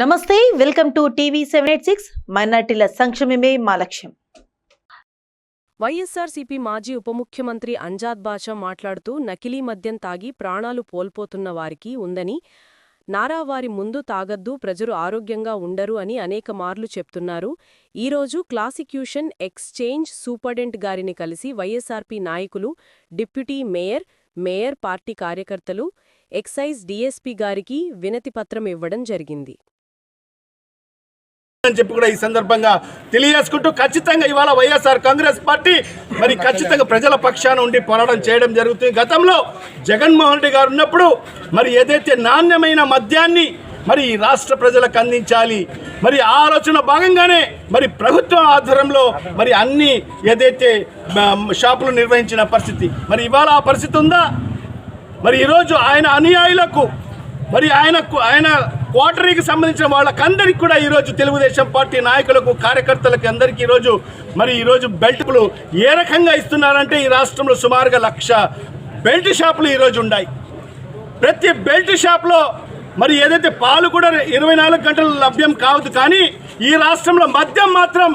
నమస్తే welcome to TV seven eight six. మైనార్టీల సంక్షేమమే మా లక్ష్యం. వైఎస్సార్సీపీ మాజీ ఉప ముఖ్యమంత్రి అంజాద్ బాషా మాట్లాడుతూ నకిలీ మద్యం తాగి ప్రాణాలు కోల్పోతున్న వారికి ఉందని నారా వారి ముందు తాగద్దు ప్రజలు ఆరోగ్యంగా ఉండరు అని అనేక మార్లు చెప్తున్నారు. ఈరోజు క్లాసిక్యూషన్ ఎక్స్చేంజ్ సూపర్డెంట్ గారిని కలిసి వైఎస్ఆర్పి నాయకులు డిప్యూటీ మేయర్ మేయర్ పార్టీ కార్యకర్తలు ఎక్సైజ్ డీఎస్పీ గారికి వినతిపత్రం ఇవ్వడం జరిగింది. అని చెప్పి కూడా ఈ సందర్భంగా తెలియజేసుకుంటూ ఖచ్చితంగా ఇవాళ వైఎస్ఆర్ కాంగ్రెస్ పార్టీ మరి ఖచ్చితంగా ప్రజల పక్షాన ఉండి పోరాటం చేయడం జరుగుతుంది. గతంలో జగన్మోహన్ రెడ్డి గారు ఉన్నప్పుడు మరి ఏదైతే నాణ్యమైన మద్యాన్ని మరి ఈ రాష్ట్ర ప్రజలకు అందించాలి మరి ఆ ఆలోచన భాగంగానే మరి ప్రభుత్వం ఆధ్వర్యంలో మరి అన్ని ఏదైతే షాపులు నిర్వహించిన పరిస్థితి. మరి ఇవాళ ఆ పరిస్థితి ఉందా? మరి ఈరోజు ఆయన అనుయాయులకు మరి ఆయనకు ఆయన క్వార్టరీకి సంబంధించిన వాళ్ళకందరికీ కూడా ఈరోజు తెలుగుదేశం పార్టీ నాయకులకు కార్యకర్తలకు అందరికీ ఈరోజు మరి ఈరోజు బెల్టులు ఏ రకంగా ఇస్తున్నారంటే ఈ రాష్ట్రంలో సుమారుగా లక్ష బెల్ట్ షాపులు ఈరోజు ఉన్నాయి ప్రతి బెల్ట్ షాప్లో మరి ఏదైతే పాలు కూడా ఇరవై నాలుగు గంటలు లభ్యం కావద్దు కానీ ఈ రాష్ట్రంలో మద్యం మాత్రం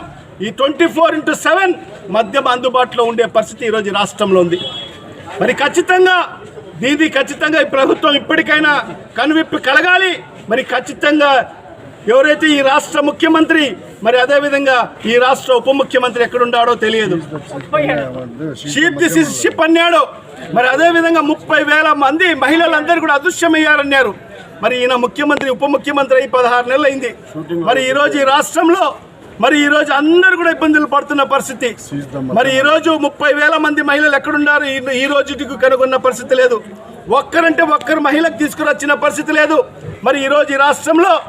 ఈ ట్వంటీ ఫోర్ ఇంటూ సెవెన్ మద్యం అందుబాటులో ఉండే పరిస్థితి ఈరోజు రాష్ట్రంలో ఉంది. మరి ఖచ్చితంగా దీది ఖచ్చితంగా ఈ ప్రభుత్వం ఇప్పటికైనా కనువిప్పి కలగాలి. మరి ఖచ్చితంగా ఎవరైతే ఈ రాష్ట్ర ముఖ్యమంత్రి మరి అదేవిధంగా ఈ రాష్ట్ర ఉప ముఖ్యమంత్రి ఎక్కడున్నాడో తెలియదు. షీప్ దిస్ ఇస్ షిప్ అన్నాడు. మరి అదేవిధంగా ముప్పై వేల మంది మహిళలందరూ కూడా అదృశ్యమయ్యారన్నారు. మరి ఈయన ముఖ్యమంత్రి ఉప ముఖ్యమంత్రి అయి పదహారు నెలలు అయింది మరి ఈరోజు ఈ రాష్ట్రంలో మరి ఈ రోజు అందరూ కూడా ఇబ్బందులు పడుతున్న పరిస్థితి. మరి ఈ రోజు ముప్పై వేల మంది మహిళలు ఎక్కడున్నారు? ఈ- రోజుకి కనుగొన్న పరిస్థితి లేదు. ఒక్కరంటే ఒక్కరు మహిళకు తీసుకురొచ్చిన పరిస్థితి లేదు. మరి ఈ రోజు ఈ రాష్ట్రంలో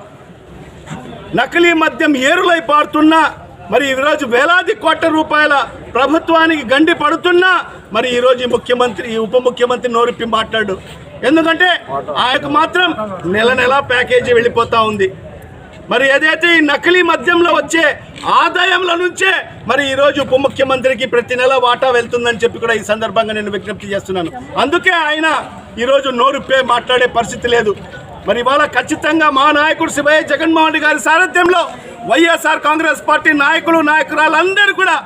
నకిలీ మద్యం ఏరులై పారుతున్నా మరి ఈరోజు వేలాది కోట్ల రూపాయల ప్రభుత్వానికి గండి పడుతున్నా మరి ఈరోజు ఈ ముఖ్యమంత్రి ఈ ఉప ముఖ్యమంత్రి నోరిప్పి మాట్లాడు. ఎందుకంటే ఆయనకు మాత్రం నెల నెల ప్యాకేజీ వెళ్ళిపోతా ఉంది. మరి ఏదైతే ఈ నకిలీ మద్యంలో వచ్చే ఆదాయంలో నుంచే మరి ఈరోజు ఉప ముఖ్యమంత్రికి ప్రతి నెల వాటా వెళ్తుందని చెప్పి కూడా ఈ సందర్భంగా నేను విజ్ఞప్తి చేస్తున్నాను. అందుకే ఆయన ఈరోజు నోరుపే మాట్లాడే పరిస్థితి లేదు. మరి ఇవాళ ఖచ్చితంగా మా నాయకుడు శివయ్య జగన్మోహన్ రెడ్డి గారి సారథ్యంలో వైఎస్ఆర్ కాంగ్రెస్ పార్టీ నాయకులు నాయకురాలందరూ కూడా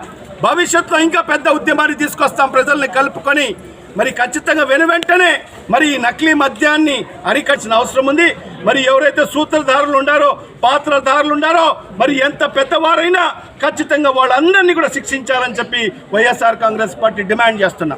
భవిష్యత్తులో ఇంకా పెద్ద ఉద్యమాన్ని తీసుకొస్తాం. ప్రజల్ని కలుపుకొని మరి ఖచ్చితంగా వెను వెంటనే మరి ఈ నకిలీ మద్యాన్ని అరికట్టిన అవసరం ఉంది. మరి ఎవరైతే సూత్రధారులు ఉండారో పాత్రధారులు ఉండారో మరి ఎంత పెద్దవారైనా ఖచ్చితంగా వాళ్ళందరినీ కూడా శిక్షించాలని చెప్పి వైఎస్ఆర్ కాంగ్రెస్ పార్టీ డిమాండ్ చేస్తున్నా.